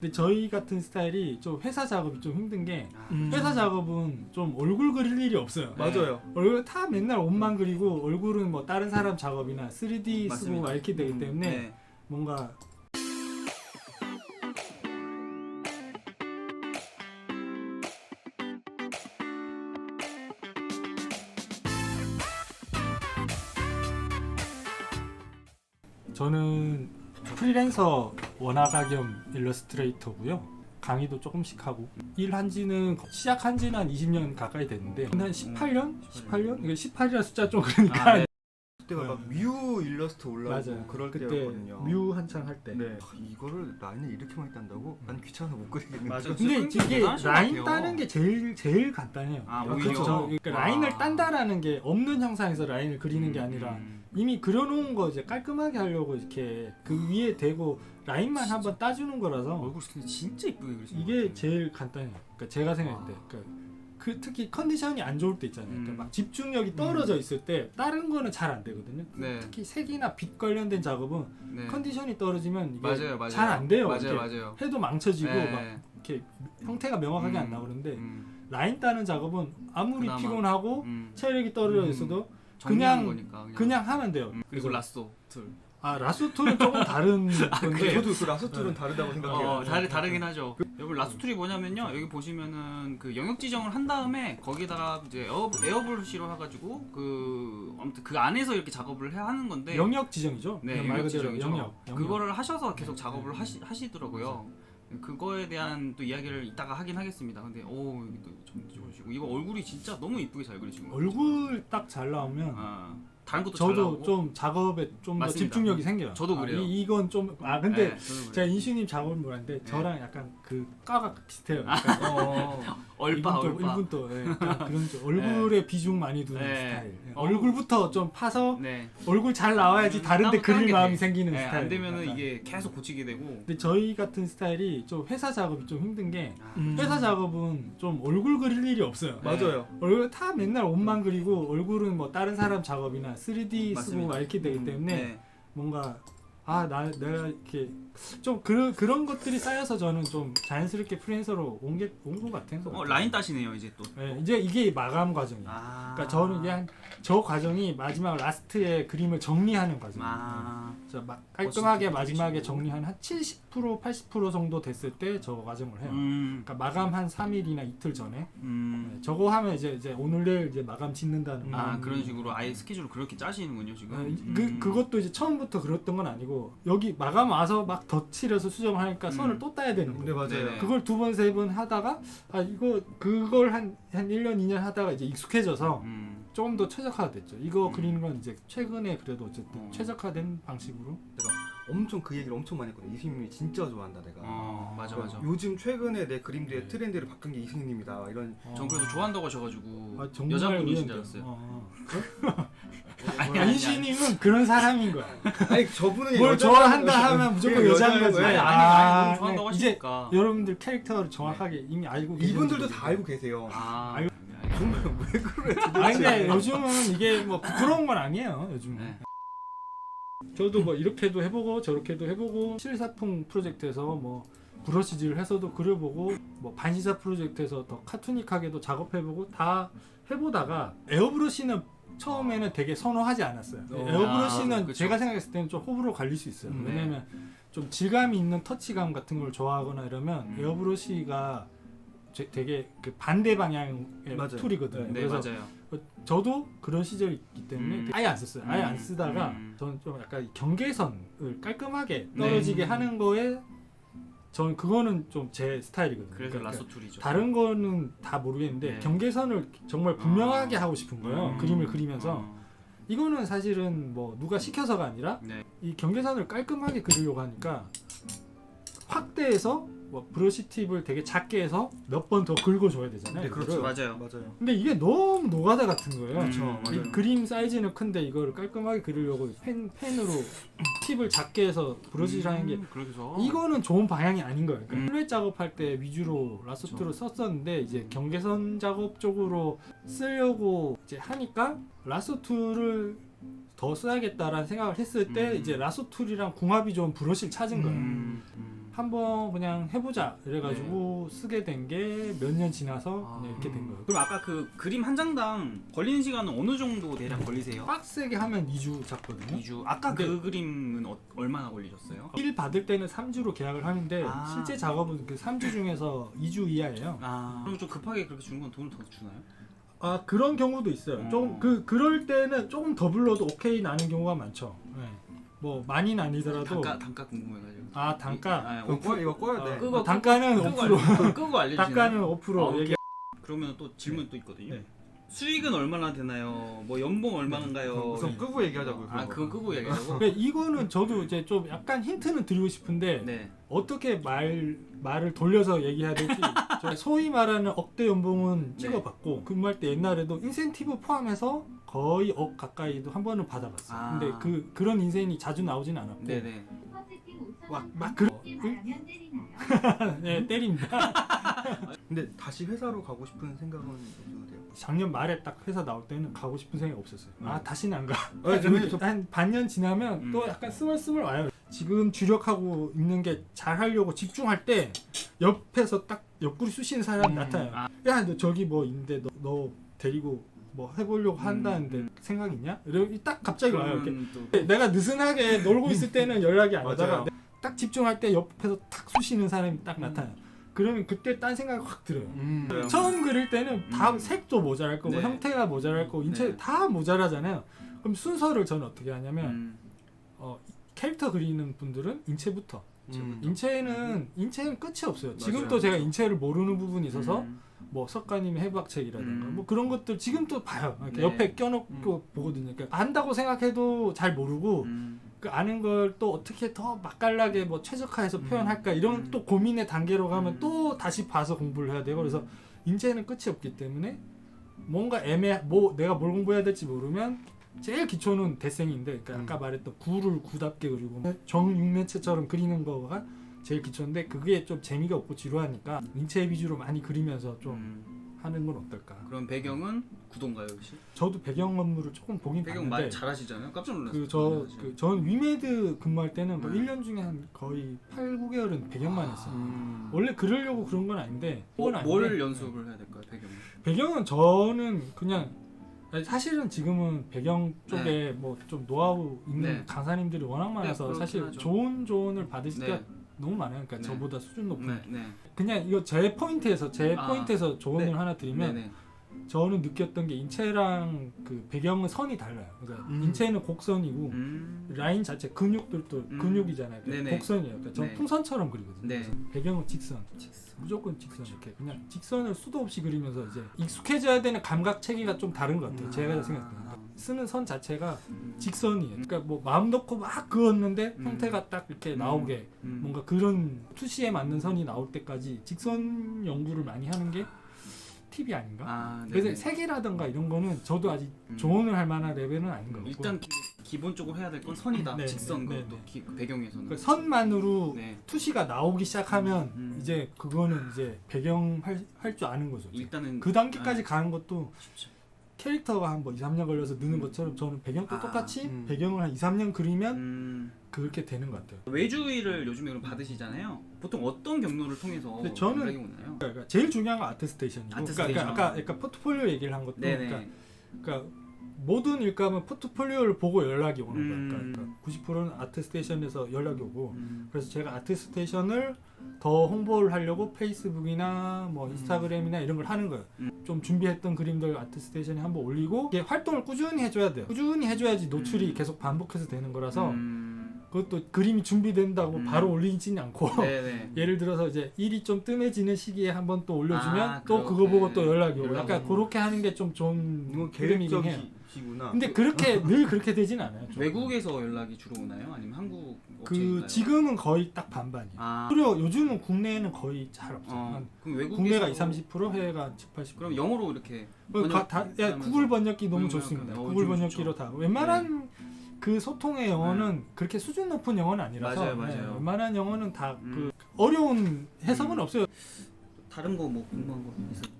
근데 저희 같은 스타일이 좀 회사 작업이 좀 힘든 게 음. 회사 작업은 좀 얼굴 그릴 일이 없어요. 맞아요. 얼굴 다 맨날 옷만 그리고 얼굴은 뭐 다른 사람 작업이나 3D 쓰고 맞습니다. 막 이렇게 되기 음, 때문에 네. 뭔가 저는 프리랜서 원화가 겸 일러스트레이터고요. 강의도 조금씩 하고 일한 지는 시작한 지는 한 20년 가까이 됐는데 한 18년? 18년? 이게 18이라는 숫자 좀 그러니까 아, 네. 그때가 네. 막뮤 일러스트 올라오고 맞아요. 그럴 그때 때였거든요. 뮤 한창 할 때. 네. 아, 이거를 라인을 이렇게 많이 딴다고? 난 귀찮아서 못 그리겠는데. 맞아. 근데 이게 대단하신 것 라인 같아요. 따는 게 제일 제일 간단해요. 아, 그러니까 오히려? 저- 그러니까 와. 라인을 딴다라는 게 없는 형상에서 라인을 그리는 게 아니라 음. 이미 그려놓은 거 이제 깔끔하게 하려고 이렇게 그 위에 대고 라인만 한번 따주는 거라서 얼굴 근데 진짜 이쁘게 그리신 것 이게 같아요. 제일 간단해요. 그러니까 제가 생각할 때, 그러니까 그 특히 컨디션이 안 좋을 때 있잖아요. 그러니까 음. 막 집중력이 떨어져 있을 때 다른 거는 잘 안 되거든요. 네. 특히 색이나 빛 관련된 작업은 네. 컨디션이 떨어지면 이게 맞아요, 맞아요. 잘안 돼요. 맞아요, 맞아요. 해도 망쳐지고 네. 막 이렇게 형태가 명확하게 안 음, 나오는데 음, 라인 따는 작업은 아무리 그나마. 피곤하고 음. 체력이 떨어져 음. 있어도 그냥- 거니까 그냥, 그냥 하면 돼요. 음, 그리고 라쏘 툴. 아 라스토는 조금 다른 건데 그래요? 저도 그 라스툴은 다르다고 생각해요. 어, 다르, 다르긴 하죠. 여기 라스툴이 뭐냐면요. 여기 보시면은 그 영역 지정을 한 다음에 거기다가 이제 에어, 에어블시로 해가지고 그 아무튼 그 안에서 이렇게 작업을 해 하는 건데 영역 지정이죠. 네, 그냥 말 영역 그대로 지정이죠. 영역. 영역. 그거를 하셔서 계속 작업을 하시, 하시더라고요. 그거에 대한 또 이야기를 이따가 하긴 하겠습니다. 근데 오 여기 또좀 좋으시고 이거 얼굴이 진짜 너무 이쁘게 잘 그리신 거예요. 얼굴 딱 잘 나오면 아, 다른 것도 잘 저도 나오고. 좀 작업에 좀 더 맞습니다. 집중력이 생겨요. 저도 아, 그래요. 이, 이건 좀 아 근데 네, 저도 그래요. 제가 인슈님 작업을 뭐라는데 저랑 약간 그 과가 비슷해요. 약간 어. 얼빠 이분 또, 얼빠. 이분 또 예, 약간 그런 좀 얼굴에 비중 많이 두는 네. 스타일. 예, 어. 얼굴부터 좀 파서 네. 얼굴 잘 나와야지 다른데 땀- 땀 그릴 게 마음이 돼. 생기는 네, 스타일. 안 되면은 약간. 이게 계속 고치게 되고. 근데 저희 같은 스타일이 좀 회사 작업이 좀 힘든 게 아, 음. 회사 작업은 좀 얼굴 그릴 일이 없어요. 맞아요. 얼굴 다 맨날 옷만 그리고 얼굴은 뭐 다른 사람 작업이나 3D 쓰고 맞습니다. 막 이렇게 되기 음, 때문에 네. 뭔가 아 나 내가 이렇게 좀 그런 그런 것들이 쌓여서 저는 좀 자연스럽게 프리랜서로 온게온것 같아요. 어 라인 따시네요 이제 또. 네, 이제 이게 마감 과정이에요. 아. 그러니까 저는 이게 한 저 과정이 마지막 라스트에 그림을 정리하는 과정이에요. 아. 저막 깔끔하게 마지막에. 정리한 한 70% 80% 정도 됐을 때저 과정을 해요. 음. 그러니까 마감 한 3일이나 이틀 전에 음. 네, 저거 하면 이제 이제 오늘 내일 이제 마감 짓는다는 아 마음. 그런 식으로 아예 스케줄을 그렇게 짜시는군요 지금. 네, 음. 그 그것도 이제 처음부터 그랬던 건 아니고 여기 마감 와서 막 덧칠해서 수정을 하니까 선을 음. 또 따야 되는 네 거예요. 맞아요. 네네. 그걸 두 번 세 번 하다가 아 이거 그걸 한한 1년 2년 하다가 이제 익숙해져서 음. 조금 더 최적화가 됐죠. 이거 음. 그리는 건 이제 최근에 그래도 어쨌든 어. 최적화된 방식으로 엄청 그 얘기를 엄청 많이 했거든요. 이승님이 진짜 좋아한다 내가. 어 맞아 맞아. 요즘 최근에 내 그림들의 네. 트렌드를 바꾼 게 이승님이다. 이런 전 그래서 좋아한다고 하셔가지고 아, 여자분이신 줄. 알았어요. 어. 아니, 아니, 아니. 안신님은 그런 사람인 거야. 아니 저분은 뭘 좋아한다. 하면 무조건 그게 여자인 거지. 아니 거예요. 아니 아, 아니 너무 좋아한다고 네. 이제 하시니까. 여러분들 캐릭터를 정확하게 이미 알고 이분들도 계시는지 다 알고 계세요. 아. 아유. 정말 왜 그래. 아니 근데 요즘은 이게 뭐 부끄러운 건 아니에요. 요즘은. 네. 저도 뭐 이렇게도 해보고 저렇게도 해보고 실사풍 프로젝트에서 뭐 브러쉬질 해서도 그려보고 뭐 반시사 프로젝트에서 더 카투닉하게도 작업해보고 다 해보다가 에어브러쉬는 처음에는 되게 선호하지 않았어요. 어. 에어브러쉬는 아, 그쵸. 제가 생각했을 때는 좀 호불호 갈릴 수 있어요. 음, 네. 왜냐면 좀 질감이 있는 터치감 같은 걸 좋아하거나 이러면 음. 에어브러쉬가 제- 되게 그 반대 방향의 맞아요. 툴이거든요. 네 그래서 맞아요. 저도 그런 시절이 있기 때문에 음. 아예 안 썼어요. 아예 안 음. 쓰다가 음. 저는 좀 약간 이 경계선을 깔끔하게 네. 떨어지게 음. 하는 거에 저는 그거는 좀 제 스타일이거든요. 그래서 그러니까 라소 툴이죠. 다른 거는 다 모르겠는데 네. 경계선을 정말 분명하게 아. 하고 싶은 거예요. 음. 그림을 그리면서 어. 이거는 사실은 뭐 누가 시켜서가 아니라 네. 이 경계선을 깔끔하게 그리려고 하니까 확대해서 뭐 브러쉬 팁을 되게 작게 해서 몇 번 더 긁어줘야 되잖아요. 네, 그렇죠. 이거를. 맞아요. 맞아요. 근데 이게 너무 노가다 같은 거예요. 그렇죠. 음. 이 맞아요. 그림 사이즈는 큰데 이거를 깔끔하게 그리려고 펜, 펜으로 팁을 작게 해서 브러쉬를 하는 게 음, 그래서 이거는 좋은 방향이 아닌 거예요. 그러니까 음. 플랫 작업할 때 위주로 라스트로 썼었는데 이제 경계선 작업 쪽으로 쓰려고 이제 하니까 라스툴을 더 써야겠다라는 생각을 했을 때 음. 이제 라스툴이랑 궁합이 좋은 브러쉬를 찾은 거예요. 음, 음. 한번 그냥 해보자 이래가지고 쓰게 된 게 몇 년 지나서 네. 아. 그냥 이렇게 된 거예요. 그럼 아까 그 그림 한 장당 걸리는 시간은 어느 정도 대략 걸리세요? 빡세게 하면 2주 잡거든요. 2주. 아까 그 그림은 어, 얼마나 걸리셨어요? 일 받을 때는 3주로 계약을 하는데 아. 실제 작업은 그 3주 중에서 2주 이하예요. 아, 그럼 좀 급하게 그렇게 주는 건 돈을 더 주나요? 아 그런 경우도 있어요. 음. 좀 그 그럴 때는 조금 더 불러도 오케이 나는 경우가 많죠. 네. 뭐 많이는 아니더라도 단가 단가 궁금해가지고. 아 단가 아, 이거 꺼 이거 꺼야 돼. 어, 끄고 단가는 끄고 5% 알려- 끄고 알려주시나요? 단가는 5% 아. 얘기. 그러면 또 질문 또 있거든요. 네. 수익은 얼마나 되나요? 뭐 연봉 얼마인가요? 우선 끄고 얘기하자고요. 아 그런 그거 거. 끄고 얘기하고. 그러니까 이거는 저도 이제 좀 약간 힌트는 드리고 싶은데 네. 어떻게 말 말을 돌려서 얘기해야 될지 저 소위 말하는 억대 연봉은 네. 찍어봤고 근무할 때 옛날에도 인센티브 포함해서 거의 억 가까이도 한 번은 받아봤어요. 아. 근데 그 그런 인센이 자주 나오진 않았고 네네. 막, 막 그, 네, 때립니다. 근데 다시 회사로 가고 싶은 생각은 없어도 돼요. 작년 말에 딱 회사 나올 때는 가고 싶은 생각이 없었어요. 아 다시는 안 가. 아, 저는 저- 한 반년 지나면 음. 또 약간 스멀스멀 와요. 지금 주력하고 있는 게 잘 하려고 집중할 때 옆에서 딱 옆구리 쑤시는 사람이 음. 나타나요. 아. 야 너 저기 뭐 있는데 너, 너 데리고 뭐 해보려고 한다는데 음. 생각 있냐? 이러고 딱 갑자기 와요. 이렇게. 그러면 또 내가 느슨하게 놀고 있을 때는 연락이 안 오다가. 딱 집중할 때 옆에서 탁 쑤시는 사람이 딱 나타나요. 그러면 그때 딴 생각이 확 들어요. 음. 처음 그릴 때는 다 음. 색도 모자랄 거고 네. 형태가 모자랄 거고 인체 네. 다 모자라잖아요. 그럼 순서를 저는 어떻게 하냐면 음. 어, 캐릭터 그리는 분들은 인체부터. 음. 인체는 인체는 끝이 없어요. 지금 맞아요. 또 제가 인체를 모르는 부분이 있어서 음. 뭐 석가님의 해박책이라든가 음. 뭐 그런 것들 지금 또 봐요. 이렇게 네. 옆에 껴놓고 보거든요. 그러니까 안다고 생각해도 잘 모르고 음. 그 아는 걸 또 어떻게 더 맛깔나게 뭐 최적화해서 음. 표현할까 이런 음. 또 고민의 단계로 가면 음. 또 다시 봐서 공부를 해야 되고 그래서 인체는 끝이 없기 때문에 뭔가 애매 뭐 내가 뭘 공부해야 될지 모르면 제일 기초는 대생인데 그러니까 음. 아까 말했던 구를 구답게 그리고 정육면체처럼 그리는 거가 제일 기초인데 그게 좀 재미가 없고 지루하니까 인체 위주로 많이 그리면서 좀 음. 하는 건 어떨까 그럼 배경은 구도인가요 혹시? 저도 배경 업무를 조금 보긴 배경 봤는데 말 잘하시잖아요. 깜짝 놀랐어요. 그저 그, 전 위메드 근무할 때는 뭐 네. 1년 중에 한 거의 8, 9개월은 배경만 했어요. 음. 원래 그러려고 그런 건 아닌데 그건 뭐, 아닌데 뭘 연습을 해야 될까요? 배경. 배경은 저는 그냥 아니, 사실은 지금은 배경 쪽에 네. 뭐 좀 노하우 있는 네. 강사님들이 워낙 많아서 그렇긴 사실 하죠. 좋은 조언을 받으실 네. 때가 너무 많아요. 그러니까 네. 저보다 수준 높은 네, 네. 그냥 이거 제 포인트에서 제 아. 포인트에서 조언을 네. 하나 드리면 네, 네. 저는 느꼈던 게 인체랑 그 배경은 선이 달라요. 그러니까 음. 인체는 곡선이고 음. 라인 자체 근육들도 음. 근육이잖아요. 그러니까 네네. 곡선이에요. 그러니까 전 네. 풍선처럼 그리거든요. 네. 배경은 직선. 직선. 무조건 직선 이렇게 그냥 직선을 수도 없이 그리면서 이제 익숙해져야 되는 감각 체계가 좀 다른 것 같아요. 음. 제가 생각할 때는 쓰는 선 자체가 음. 직선이에요. 그러니까 뭐 마음 놓고 막 그었는데 음. 형태가 딱 이렇게 음. 나오게 음. 뭔가 그런 투시에 맞는 선이 나올 때까지 직선 연구를 많이 하는 게 팁이 아닌가? 아, 네. 그래서 색이라든가 이런 거는 저도 아직 음. 조언을 할 만한 레벨은 아닌 것 같고 일단 기, 기본적으로 해야 될 건 선이다. 네, 직선 네, 네, 그것도 네. 기- 배경에서는. 그 선만으로 네. 투시가 나오기 시작하면 음. 이제 그거는 이제 배경 할줄 아는 거죠. 일단은 그 단계까지 아, 가는 것도 쉽죠. 캐릭터가 한뭐 2, 3년 걸려서 느는 것처럼 저는 배경도 아, 똑같이 음. 배경을 한 2, 3년 그리면 음. 그렇게 되는 것 같아요. 외주위를 요즘에 그럼 받으시잖아요. 보통 어떤 경로를 통해서 근데 저는-? 그러니까 제일 중요한 건 아트스테이션이고 아트 그러니까. 아까, 아까 포트폴리오 얘기를 한 것도 네네. 그러니까, 그러니까 모든 일감은 포트폴리오를 보고 연락이 오는 음. 거예요. 그러니까 90%는 아트스테이션에서 연락이 오고 음. 그래서 제가 아트스테이션을 더 홍보를 하려고 페이스북이나 뭐 음. 인스타그램이나 이런 걸 하는 거예요. 음. 좀 준비했던 그림들 아트스테이션에 한번 올리고 이게 활동을 꾸준히 해줘야 돼요. 꾸준히 해줘야지 노출이 음. 계속 반복해서 되는 거라서 음. 그것도 그림이 준비된다고 음. 바로 올리지는 않고 네네. 예를 들어서 이제 일이 좀 뜸해지는 시기에 한번 또 올려주면 아, 또 그렇게 그거 보고 또 연락이 오고 약간. 그렇게 하는 게 좀 좋은 이건 흐름이긴 해요. 계획적이시구나. 근데 그렇게 늘 그렇게 되진 않아요. 좀. 외국에서 연락이 주로 오나요? 아니면 한국 그 업체인가요? 지금은 거의 딱 반반이에요. 아, 그리고 요즘은 국내에는 거의 잘 없어요. 어, 한 그럼 외국에서 국내가 20, 30% 해외가 7, 80%. 그럼 영어로 이렇게 그 가- 번역- 다, 야, 하면서. 구글 번역기 너무 구글 좋습니다. 번역기. 어, 구글 좀 번역기로 좋죠. 다 웬만한 그 소통의 영어는 그렇게 수준 높은 영어는 아니라서 맞아요, 맞아요. 웬만한 영어는 다 그 음. 어려운 해석은 음. 없어요. 다른 거 뭐 궁금한 거 있어요?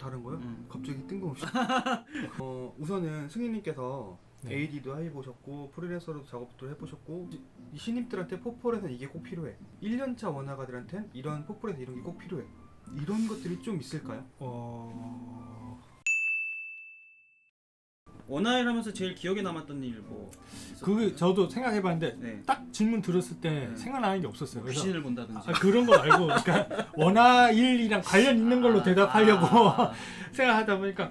다른 거요? 음. 갑자기 뜬금없이. 어, 우선은 승희님께서 네. AD도 해보셨고 프리랜서로도 작업도 해보셨고 이- 이 신입들한테 포폴에서는 이게 꼭 필요해 1년차 원화가들한텐 이런 포폴에서 이런 게 꼭 필요해 이런 것들이 좀 있을까요? 어... 원화일 하면서 제일 기억에 남았던 일 뭐 그게 저도 생각해봤는데 네. 딱 질문 들었을 때 네. 생각나는 게 없었어요. 그래서 귀신을 본다든지 아, 그런 거 말고 그러니까 원화일이랑 관련 있는 걸로 아, 대답하려고 아, 생각하다 보니까